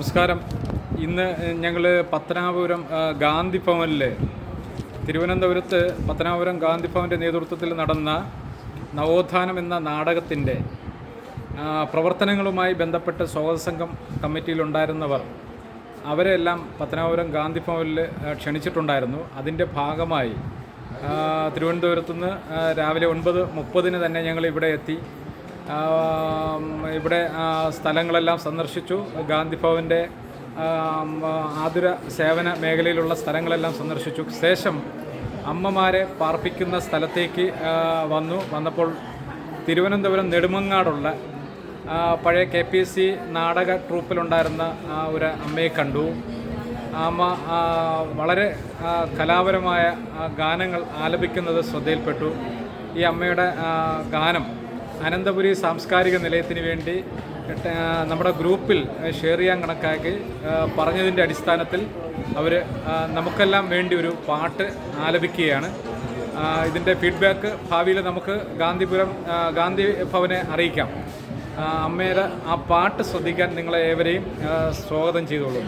നമസ്കാരം. ഇന്ന് ഞങ്ങൾ പത്തനാപുരം ഗാന്ധി ഭവനിൽ തിരുവനന്തപുരത്ത് പത്തനാപുരം ഗാന്ധി ഭവന്റെ നേതൃത്വത്തിൽ നടന്ന നവോത്ഥാനം എന്ന നാടകത്തിന്റെ പ്രവർത്തനങ്ങളുമായി ബന്ധപ്പെട്ട് സ്വാഗത സംഘം കമ്മിറ്റിയിലുണ്ടായിരുന്നവർ അവരെല്ലാം പത്തനാപുരം ഗാന്ധി ഭവനിൽ ക്ഷണിച്ചിട്ടുണ്ടായിരുന്നു. അതിന്റെ ഭാഗമായി തിരുവനന്തപുരത്തുനിന്ന് രാവിലെ ഒൻപത് മുപ്പതിന് തന്നെ ഞങ്ങൾ ഇവിടെ എത്തി. ഇവിടെ സ്ഥലങ്ങളെല്ലാം സന്ദർശിച്ചു. ഗാന്ധി ഭവന്റെ ആതുര സേവന മേഖലയിലുള്ള സ്ഥലങ്ങളെല്ലാം സന്ദർശിച്ചു. ശേഷം അമ്മമാരെ പാർപ്പിക്കുന്ന സ്ഥലത്തേക്ക് വന്നു. വന്നപ്പോൾ തിരുവനന്തപുരം നെടുമങ്ങാടുള്ള പഴയ കെ പി എസ് സി നാടക ട്രൂപ്പിലുണ്ടായിരുന്ന ഒരു അമ്മയെ കണ്ടു. അമ്മ വളരെ കലാപരമായ ഗാനങ്ങൾ ആലപിക്കുന്നത് ശ്രദ്ധയിൽപ്പെട്ടു. ഈ അമ്മയുടെ ഗാനം അനന്തപുരി സാംസ്കാരിക നിലയത്തിന് വേണ്ടി നമ്മുടെ ഗ്രൂപ്പിൽ ഷെയർ ചെയ്യാൻ കണക്കാക്കി പറഞ്ഞതിന്റെ അടിസ്ഥാനത്തിൽ അവർ നമുക്കെല്ലാം വേണ്ടി ഒരു പാട്ട് ആലപിക്കുകയാണ്. ഇതിന്റെ ഫീഡ്ബാക്ക് ഭാവിയിൽ നമുക്ക് ഗാന്ധിപുരം ഗാന്ധി ഭവനെ അറിയിക്കാം. അമ്മയുടെ ആ പാട്ട് ശ്രദ്ധിക്കാൻ നിങ്ങളെ ഏവരെയും സ്വാഗതം ചെയ്തോളൂ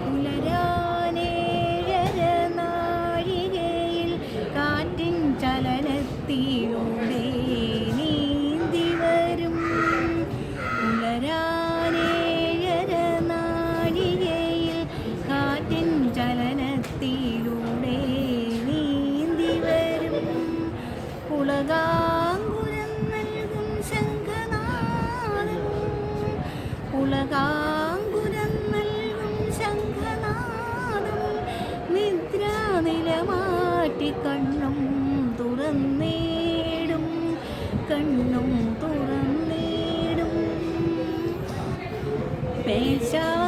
പുലരാനേഴര ചലനത്തിലൂടെ നീന്തി വരും. പുലരാനേഴര നാഴികയിൽ കാറ്റിൻ ചലനത്തിലൂടെ നീന്തി വരും. പുളകാങ്കുരം നൽകും ശംഖനാദം. പുളകാങ്കുരം നൽകും ശംഖനാദം. നിദ്രാനിലമാറ്റി കണ്ണും തുറന്നേടും കണ്ണും തുറന്നേടും. പേശാന്തി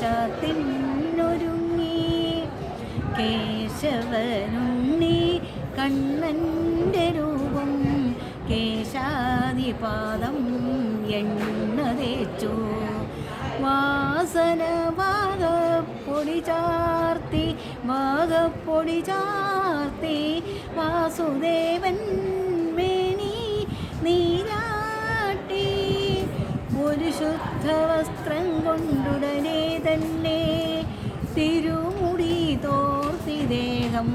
വാഗച്ചാത്തിനൊരുങ്ങി കേശവനുണ്ണി കണ്ണന്റെ രൂപം കേശാദിപാദം എണ്ണ തേച്ചു. വാസന വാഗപ്പൊടി ചാർത്തി വാഗപ്പൊടി ചാർത്തി വാസുദേവൻ മേനി നീരാട്ടി ഒരു ശുദ്ധ വസ്ത്രം കൊണ്ടുടനെ തന്നെ തിരുമുടി തോർത്തി ദേഹം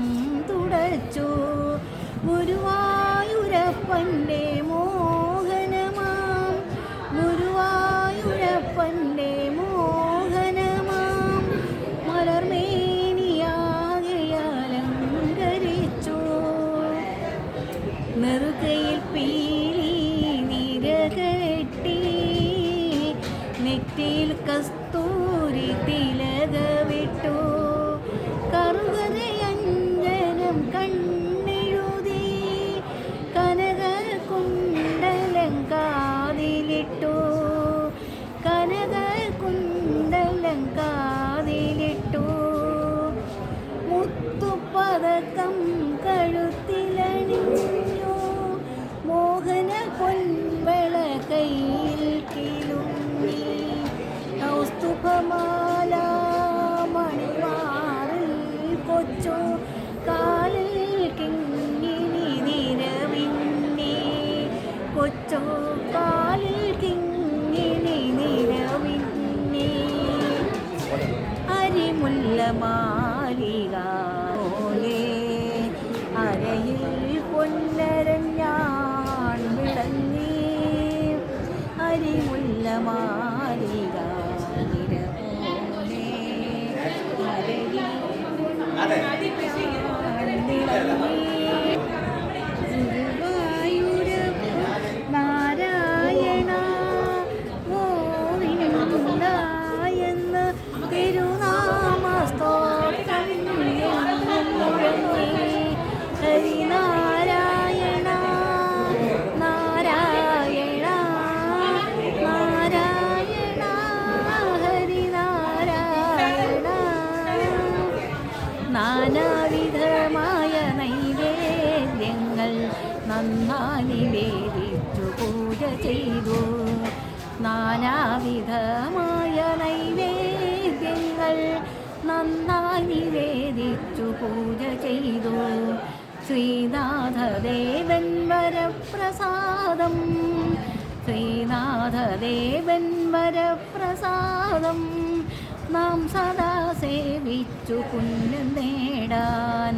തുടച്ചു. ഗുരുവായൂരപ്പന്റെ മോഹനമാം. ഗുരുവായൂരപ്പന്റെ മോഹനമാം. മലർമേനിയാകെ നെറുകയിൽ പീലി sutil, നാനാവിധമായ നൈവേദ്യങ്ങൾ നന്നായി വേദിച്ചു പൂജ ചെയ്തു. നാനാവിധമായ നൈവേദ്യങ്ങൾ നന്നായി വേദിച്ചു പൂജ ചെയ്തു. ശ്രീനാഥദേവൻ വരപ്രസാദം. ശ്രീനാഥദേവൻ വരപ്രസാദം. നാം സദാ സേവിച്ചു പുണ്യം നേടാൻ.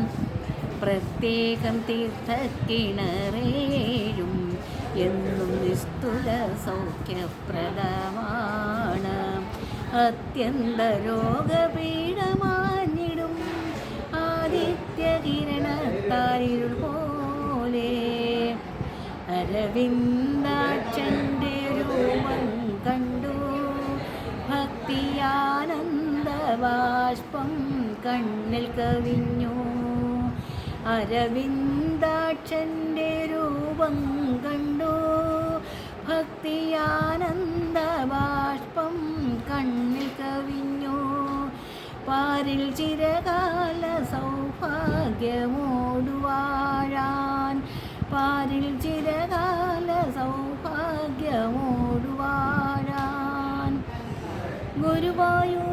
പ്രത്യേകം തീർത്ഥക്കിണറേഴും എന്നും നിസ്തുല സൗഖ്യപ്രദമാണ്. അത്യന്ത രോഗപീഠമാഞ്ഞിടും ആദിത്യകിരണത്താരിരുൾ പോലെ. അരവിന്ദാക്ഷന്റെ രൂപം കണ്ടു. ഭക്തിയാനന്ദ ബാഷ്പം കണ്ണിൽ കവിഞ്ഞു. അരവിന്ദാക്ഷന്റെ രൂപം കണ്ടു. ഭക്തിയാനന്ദ ബാഷ്പം കണ്ണിൽ കവിഞ്ഞു. പാരിൽ ചിരകാല സൗഭാഗ്യമോടുവാഴാൻ. പാരിൽ ചിരകാല സൗഭാഗ്യമോടുവാഴാൻ. ഗുരുവായൂരപ്പ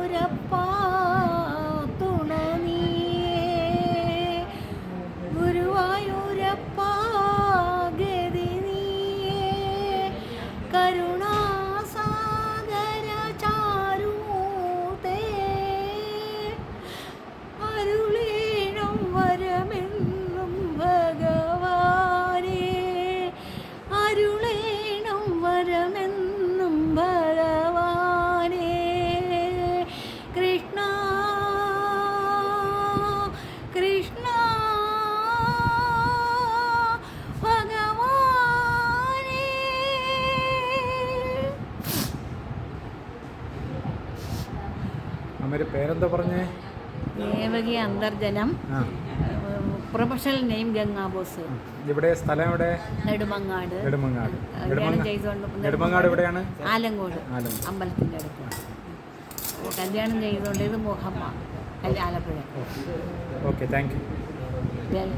അമ്മയുടെ പേരെന്താ പറഞ്ഞേ? Devaki Antharjanam. Professional name Ganga Bose. ഇവിടെ സ്ഥലം എവിടെ? നെടുമങ്ങാട്. നെടുമങ്ങാട്. നെടുമങ്ങാട് എവിടെയാണ്? ആലങ്കോട്. ആലം അമ്പലത്തിന്റെ അടുത്ത്. കല്യാണം ചെയ്തുകൊണ്ട് ഇത് മുഹമ്മ. കല്യാ- ആലപ്പുഴ. Okay thank you.